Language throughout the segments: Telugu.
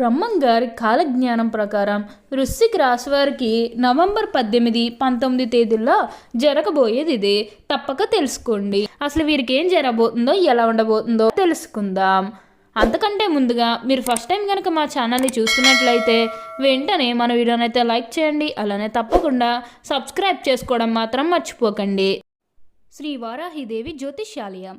బ్రహ్మం గారి కాలజ్ఞానం ప్రకారం వృశ్చిక రాశి వారికి నవంబర్ పద్దెనిమిది పంతొమ్మిది తేదీల్లో జరగబోయేది ఇది. తప్పక తెలుసుకోండి. అసలు వీరికి ఏం జరగబోతుందో ఎలా ఉండబోతుందో తెలుసుకుందాం. అంతకంటే ముందుగా మీరు ఫస్ట్ టైం కనుక మా ఛానల్ని చూస్తున్నట్లయితే వెంటనే మన వీడియోని అయితే లైక్ చేయండి. అలానే తప్పకుండా సబ్స్క్రైబ్ చేసుకోవడం మాత్రం మర్చిపోకండి. శ్రీ వారాహిదేవి జ్యోతిష్యాలయం.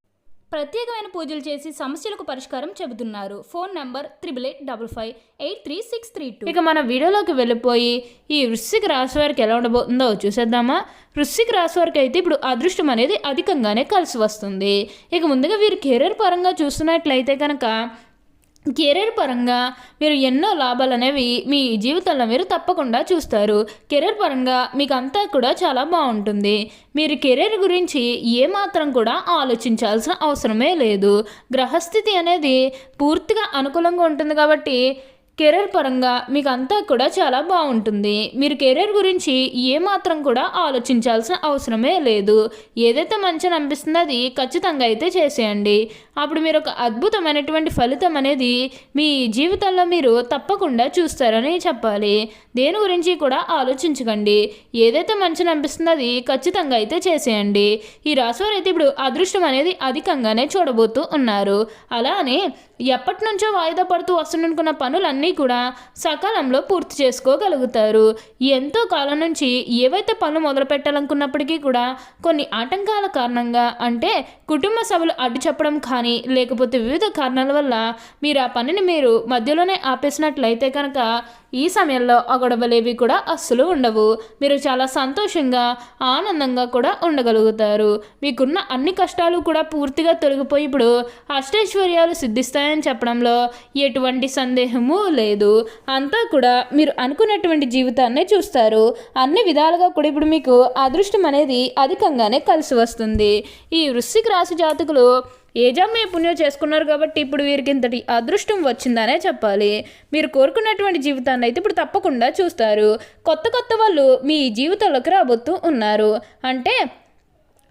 ప్రత్యేకమైన పూజలు చేసి సమస్యలకు పరిష్కారం చెబుతున్నారు. Phone number triple eight double five eight three six three two. ఇక మన వీడియోలోకి వెళ్ళిపోయి ఈ వృశ్చిక రాశి వారికి ఎలా ఉండబోతుందో చూసేద్దామా? వృశ్చిక రాశి వారికి అయితే ఇప్పుడు అదృష్టం అనేది అధికంగానే కలిసి వస్తుంది. ఇక ముందుగా వీరు కెరీర్ పరంగా చూస్తున్నట్లయితే కనుక కెరీర్ పరంగా మీరు ఎన్నో లాభాలు అనేవి మీ జీవితంలో మీరు తప్పకుండా చూస్తారు. కెరీర్ పరంగా మీకు అంతా కూడా చాలా బాగుంటుంది. మీరు కెరీర్ గురించి ఏమాత్రం కూడా ఆలోచించాల్సిన అవసరమే లేదు. గ్రహస్థితి అనేది పూర్తిగా అనుకూలంగా ఉంటుంది కాబట్టి కెరీర్ పరంగా మీకు అంతా కూడా చాలా బాగుంటుంది. మీరు కెరీర్ గురించి ఏమాత్రం కూడా ఆలోచించాల్సిన అవసరమే లేదు. ఏదైతే మంచిని అనిపిస్తుందో అది ఖచ్చితంగా అయితే చేసేయండి. అప్పుడు మీరు ఒక అద్భుతమైనటువంటి ఫలితం అనేది మీ జీవితంలో మీరు తప్పకుండా చూస్తారని చెప్పాలి. దేని గురించి కూడా ఆలోచించకండి. ఏదైతే మంచిని అనిపిస్తుందో అది ఖచ్చితంగా అయితే చేసేయండి. ఈ రాశివారు అయితే ఇప్పుడు అదృష్టం అనేది అధికంగానే చూడబోతూ ఉన్నారు. అలానే ఎప్పటి నుంచో వాయిదా పడుతూ వస్తుందనుకున్న పనులన్నీ కూడా సకాలంలో పూర్తి చేసుకోగలుగుతారు. ఎంతో కాలం నుంచి ఏవైతే పనులు మొదలు పెట్టాలనుకున్నప్పటికీ కూడా కొన్ని ఆటంకాల కారణంగా అంటే కుటుంబ సభలు అడ్డు చెప్పడం కానీ లేకపోతే వివిధ కారణాల వల్ల మీరు ఆ పనిని మీరు మధ్యలోనే ఆపేసినట్లయితే కనుక ఈ సమయంలో ఆ గొడవలేవి కూడా అస్సలు ఉండవు. మీరు చాలా సంతోషంగా ఆనందంగా కూడా ఉండగలుగుతారు. మీకున్న అన్ని కష్టాలు కూడా పూర్తిగా తొలగిపోయి ఇప్పుడు అష్టైశ్వర్యాలు సిద్ధిస్తాయని చెప్పడంలో ఎటువంటి సందేహము లేదు. అంతా కూడా మీరు అనుకున్నటువంటి జీవితాన్నే చూస్తారు. అన్ని విధాలుగా కూడా ఇప్పుడు మీకు అదృష్టం అనేది అధికంగానే కలిసి వస్తుంది. ఈ వృశ్చిక రాశి జాతకులు ఏజామ్య పుణ్యం చేసుకున్నారు కాబట్టి ఇప్పుడు వీరికి ఇంతటి అదృష్టం వచ్చిందనే చెప్పాలి. మీరు కోరుకున్నటువంటి జీవితాన్ని అయితే ఇప్పుడు తప్పకుండా చూస్తారు. కొత్త కొత్త వాళ్ళు మీ జీవితంలోకి రాబోతూ ఉన్నారు. అంటే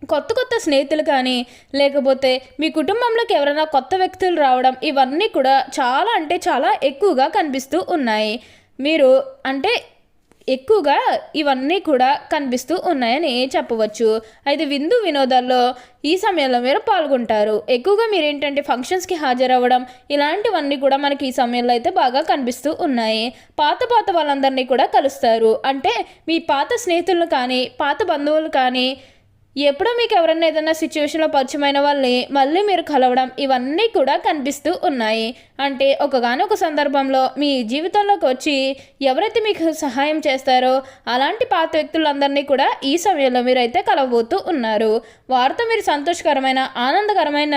కొత్త కొత్త స్నేహితులు కానీ లేకపోతే మీ కుటుంబంలోకి ఎవరైనా కొత్త వ్యక్తులు రావడం ఇవన్నీ కూడా చాలా అంటే చాలా ఎక్కువగా కనిపిస్తూ ఉన్నాయి. మీరు అంటే ఎక్కువగా ఇవన్నీ కూడా కనిపిస్తూ ఉన్నాయని చెప్పవచ్చు. అయితే విందు వినోదాల్లో ఈ సమయంలో మీరు పాల్గొంటారు. ఎక్కువగా మీరు ఏంటంటే ఫంక్షన్స్కి హాజరవ్వడం ఇలాంటివన్నీ కూడా మనకి ఈ సమయంలో అయితే బాగా కనిపిస్తూ ఉన్నాయి. పాత పాత వాళ్ళందరినీ కూడా కలుస్తారు. అంటే మీ పాత స్నేహితులను కానీ పాత బంధువులు కానీ ఎప్పుడో మీకు ఎవరైనా ఏదైనా సిచ్యువేషన్లో పరిచయమైన వాళ్ళని మళ్ళీ మీరు కలవడం ఇవన్నీ కూడా కనిపిస్తూ ఉన్నాయి. అంటే ఒకగానొక సందర్భంలో మీ జీవితంలోకి వచ్చి ఎవరైతే మీకు సహాయం చేస్తారో అలాంటి పాత వ్యక్తులందరినీ కూడా ఈ సమయంలో మీరైతే కలవబోతూ ఉన్నారు. వారితో మీరు సంతోషకరమైన ఆనందకరమైన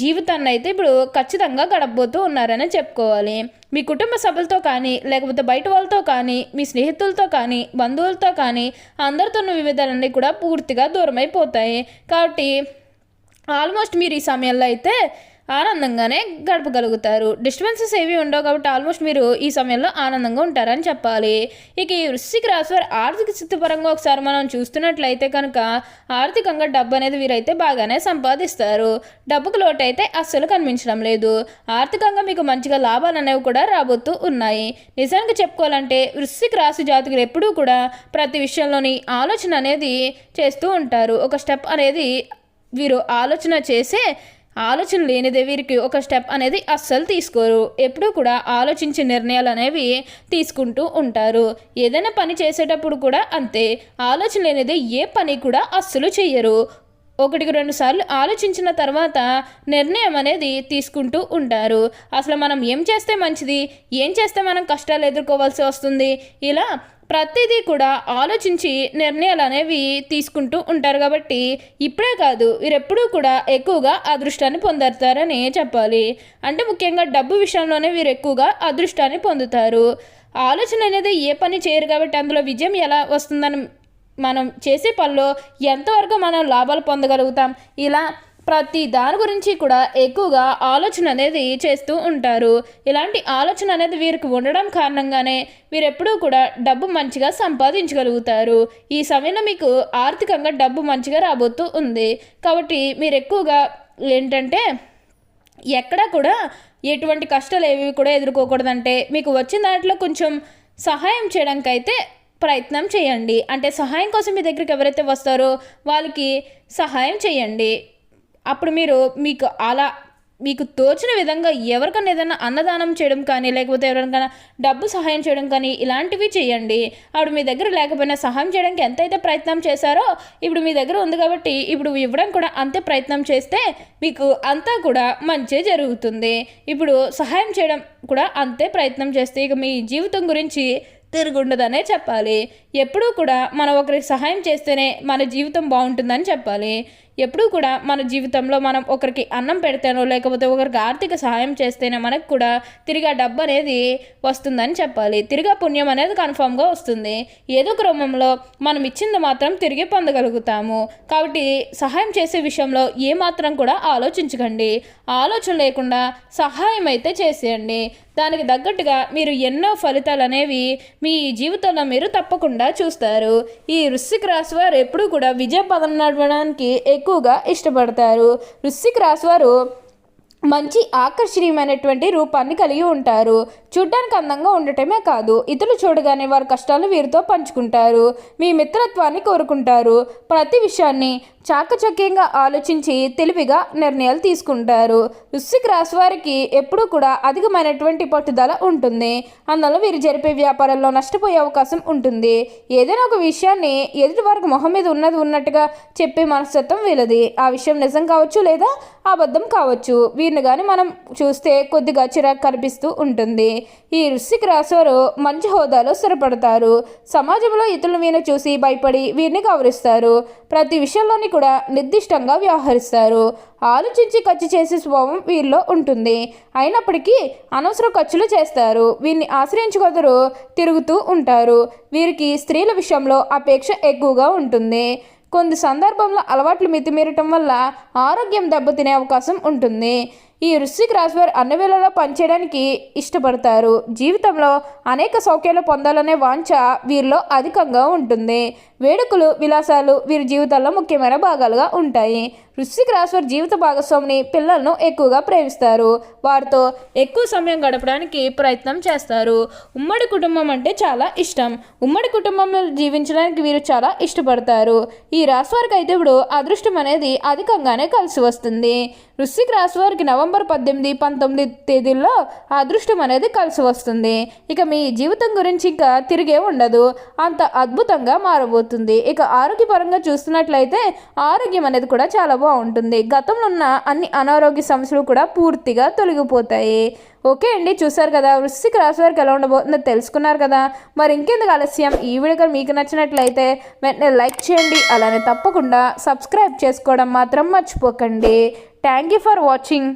జీవితాన్ని అయితే ఇప్పుడు ఖచ్చితంగా గడపబోతూ ఉన్నారని చెప్పుకోవాలి. మీ కుటుంబ సభ్యులతో కానీ లేకపోతే బయట వాళ్ళతో కానీ మీ స్నేహితులతో కానీ బంధువులతో కానీ అందరితో వివిధాలన్నీ కూడా పూర్తిగా దూరమైపోతాయి. కాబట్టి ఆల్మోస్ట్ మీరు ఈ సమయంలో అయితే ఆనందంగానే గడపగలుగుతారు. డిస్టర్బెన్సెస్ ఏవి ఉండవు కాబట్టి ఆల్మోస్ట్ మీరు ఈ సమయంలో ఆనందంగా ఉంటారని చెప్పాలి. ఇక ఈ వృశ్చిక రాశి వారి ఆర్థిక స్థితి పరంగా ఒకసారి మనం చూస్తున్నట్లయితే కనుక ఆర్థికంగా డబ్బు అనేది వీరైతే బాగానే సంపాదిస్తారు. డబ్బుకు లోటు అయితే అస్సలు కనిపించడం లేదు. ఆర్థికంగా మీకు మంచిగా లాభాలు అనేవి కూడా రాబోతూ ఉన్నాయి. నిజానికి చెప్పుకోవాలంటే వృశ్చిక రాశి జాతకులు ఎప్పుడూ కూడా ప్రతి విషయంలోని ఆలోచన అనేది చేస్తూ ఉంటారు. ఒక స్టెప్ అనేది వీరు ఆలోచన చేసే ఆలోచన లేనిదే వీరికి ఒక స్టెప్ అనేది అస్సలు తీసుకోరు. ఎప్పుడూ కూడా ఆలోచించే నిర్ణయాలు అనేవి తీసుకుంటూ ఉంటారు. ఏదైనా పని చేసేటప్పుడు కూడా అంతే. ఆలోచన లేనిదే ఏ పని కూడా అస్సలు చేయరు ఒకటికి రెండు సార్లు ఆలోచించిన తర్వాత నిర్ణయం అనేది తీసుకుంటూ ఉంటారు. అసలు మనం ఏం చేస్తే మంచిది? ఏం చేస్తే మనం కష్టాలు ఎదుర్కోవాల్సి వస్తుంది? ఇలా ప్రతిదీ కూడా ఆలోచించి నిర్ణయాలు అనేవి తీసుకుంటూ ఉంటారు కాబట్టి ఇప్పుడే కాదు వీరెప్పుడూ కూడా ఎక్కువగా అదృష్టాన్ని పొందుతారని చెప్పాలి. అంటే ముఖ్యంగా డబ్బు విషయంలోనే వీరు ఎక్కువగా అదృష్టాన్ని పొందుతారు. ఆలోచన అనేది ఏ పని చేయరు కాబట్టి అందులో విజయం ఎలా వస్తుందని మనం చేసే పనిలో ఎంతవరకు మనం లాభాలు పొందగలుగుతాం? ఇలా ప్రతి దాని గురించి కూడా ఎక్కువగా ఆలోచన అనేది చేస్తూ ఉంటారు. ఇలాంటి ఆలోచన అనేది వీరికి ఉండడం కారణంగానే వీరు ఎప్పుడూ కూడా డబ్బు మంచిగా సంపాదించగలుగుతారు. ఈ సమయంలో మీకు ఆర్థికంగా డబ్బు మంచిగా రాబోతూ ఉంది. కాబట్టి మీరు ఎక్కువగా ఏంటంటే ఎక్కడా కూడా ఎటువంటి కష్టాలు ఏవి కూడా ఎదుర్కోకూడదంటే మీకు వచ్చిన దాంట్లో కొంచెం సహాయం చేయడానికైతే ప్రయత్నం చేయండి. అంటే సహాయం కోసం మీ దగ్గరికి ఎవరైతే వస్తారో వాళ్ళకి సహాయం చేయండి. అప్పుడు మీరు మీకు అలా మీకు తోచిన విధంగా ఎవరికైనా ఏదైనా అన్నదానం చేయడం కానీ లేకపోతే ఎవరికైనా డబ్బు సహాయం చేయడం కానీ ఇలాంటివి చేయండి. అప్పుడు మీ దగ్గర లేకపోయినా సహాయం చేయడానికి ఎంతైతే ప్రయత్నం చేశారో ఇప్పుడు మీ దగ్గర ఉంది కాబట్టి ఇప్పుడు ఇవ్వడం కూడా అంతే ప్రయత్నం చేస్తే మీకు అంతా కూడా మంచి జరుగుతుంది. ఇప్పుడు సహాయం చేయడం కూడా అంతే ప్రయత్నం చేస్తే ఇక మీ జీవితం గురించి తిరుగుండదనే చెప్పాలి. ఎప్పుడూ కూడా మనం ఒకరికి సహాయం చేస్తేనే మన జీవితం బాగుంటుందని చెప్పాలి. ఎప్పుడూ కూడా మన జీవితంలో మనం ఒకరికి అన్నం పెడితేనో లేకపోతే ఒకరికి ఆర్థిక సహాయం చేస్తేనే మనకు కూడా తిరిగి ఆ డబ్బు అనేది వస్తుందని చెప్పాలి. తిరిగి పుణ్యం అనేది కన్ఫామ్గా వస్తుంది. ఏదో క్రమంలో మనం ఇచ్చింది మాత్రం తిరిగి పొందగలుగుతాము. కాబట్టి సహాయం చేసే విషయంలో ఏమాత్రం కూడా ఆలోచించకండి. ఆలోచన లేకుండా సహాయం అయితే చేసేయండి. దానికి తగ్గట్టుగా మీరు ఎన్నో ఫలితాలు అనేవి మీ జీవితంలో మీరు తప్పకుండా చూస్తారు. ఈ వృశ్చిక రాశి వారు ఎప్పుడూ కూడా విజయ పదం నడవడానికి ఎక్కువగా ఇష్టపడతారు. వృశ్చిక రాశి వారు మంచి ఆకర్షణీయమైనటువంటి రూపాన్ని కలిగి ఉంటారు. చూడ్డానికి అందంగా ఉండటమే కాదు ఇతరులు చూడగానే వారి కష్టాలు వీరితో పంచుకుంటారు. మీ మిత్రత్వాన్ని కోరుకుంటారు. ప్రతి విషయాన్ని చాకచక్యంగా ఆలోచించి తెలివిగా నిర్ణయాలు తీసుకుంటారు. వృశ్చిక రాశి వారికి ఎప్పుడూ కూడా అధికమైనటువంటి పట్టుదల ఉంటుంది. అందువల్ల వీరు జరిపే వ్యాపారాల్లో నష్టపోయే అవకాశం ఉంటుంది. ఏదైనా ఒక విషయాన్ని ఎదుటి వారికి మొహం మీద ఉన్నది ఉన్నట్టుగా చెప్పే మనస్తత్వం వీలది ఆ విషయం నిజం కావచ్చు లేదా అబద్ధం కావచ్చు. వీరిని కానీ మనం చూస్తే కొద్దిగా చిరాకు కనిపిస్తూ ఉంటుంది. ఈ వృశ్చిక రాశి మంచి హోదాలో స్థిరపడతారు. సమాజంలో ఇతరుల వీరిని చూసి భయపడి వీరిని గౌరవిస్తారు. ప్రతి విషయంలోని కూడా నిర్దిష్టంగా వ్యవహరిస్తారు. ఆలోచించి ఖర్చు చేసే స్వభావం వీరిలో ఉంటుంది. అయినప్పటికీ అనవసర ఖర్చులు చేస్తారు. వీరిని ఆశ్రయించుకొదరు తిరుగుతూ ఉంటారు. వీరికి స్త్రీల విషయంలో అపేక్ష ఎక్కువగా ఉంటుంది. కొన్ని సందర్భంలో అలవాట్లు మితిమీరటం వల్ల ఆరోగ్యం దెబ్బతినే అవకాశం ఉంటుంది. ఈ వృశ్చిక రాశి వారు అన్ని వేళలా పనిచేయడానికి ఇష్టపడతారు. జీవితంలో అనేక సౌఖ్యాలు పొందాలనే వాంఛ వీరిలో అధికంగా ఉంటుంది. వేడుకలు విలాసాలు వీరి జీవితాల్లో ముఖ్యమైన భాగాలుగా ఉంటాయి. వృశ్చిక రాశి వారి జీవిత భాగస్వామిని పిల్లలను ఎక్కువగా ప్రేమిస్తారు. వారితో ఎక్కువ సమయం గడపడానికి ప్రయత్నం చేస్తారు. ఉమ్మడి కుటుంబం అంటే చాలా ఇష్టం. ఉమ్మడి కుటుంబంలో జీవించడానికి వీరు చాలా ఇష్టపడతారు. ఈ రాశి వారికి అయితే ఇప్పుడు అదృష్టం అనేది అధికంగానే కలిసి వస్తుంది. వృశ్చిక రాశి వారికి నవంబర్ పద్దెనిమిది పంతొమ్మిది తేదీల్లో అదృష్టం అనేది కలిసి వస్తుంది. ఇక మీ జీవితం గురించి ఇంకా తిరిగే ఉండదు. అంత అద్భుతంగా మారబోతుంది. ఇక ఆరోగ్యపరంగా చూస్తున్నట్లయితే ఆరోగ్యం అనేది కూడా చాలా బాగుంటుంది. గతంలో ఉన్న అన్ని అనారోగ్య సమస్యలు కూడా పూర్తిగా తొలగిపోతాయి. ఓకే అండి చూసారు కదా వృశ్చిక రాశి వారికి ఎలా ఉండబోతుందో తెలుసుకున్నారు కదా. మరి ఇంకెందుకు ఆలస్యం? ఈ వీడియో మీకు నచ్చినట్లయితే వెంటనే లైక్ చేయండి. అలానే తప్పకుండా సబ్స్క్రైబ్ చేసుకోవడం మాత్రం మర్చిపోకండి. Thank you for watching.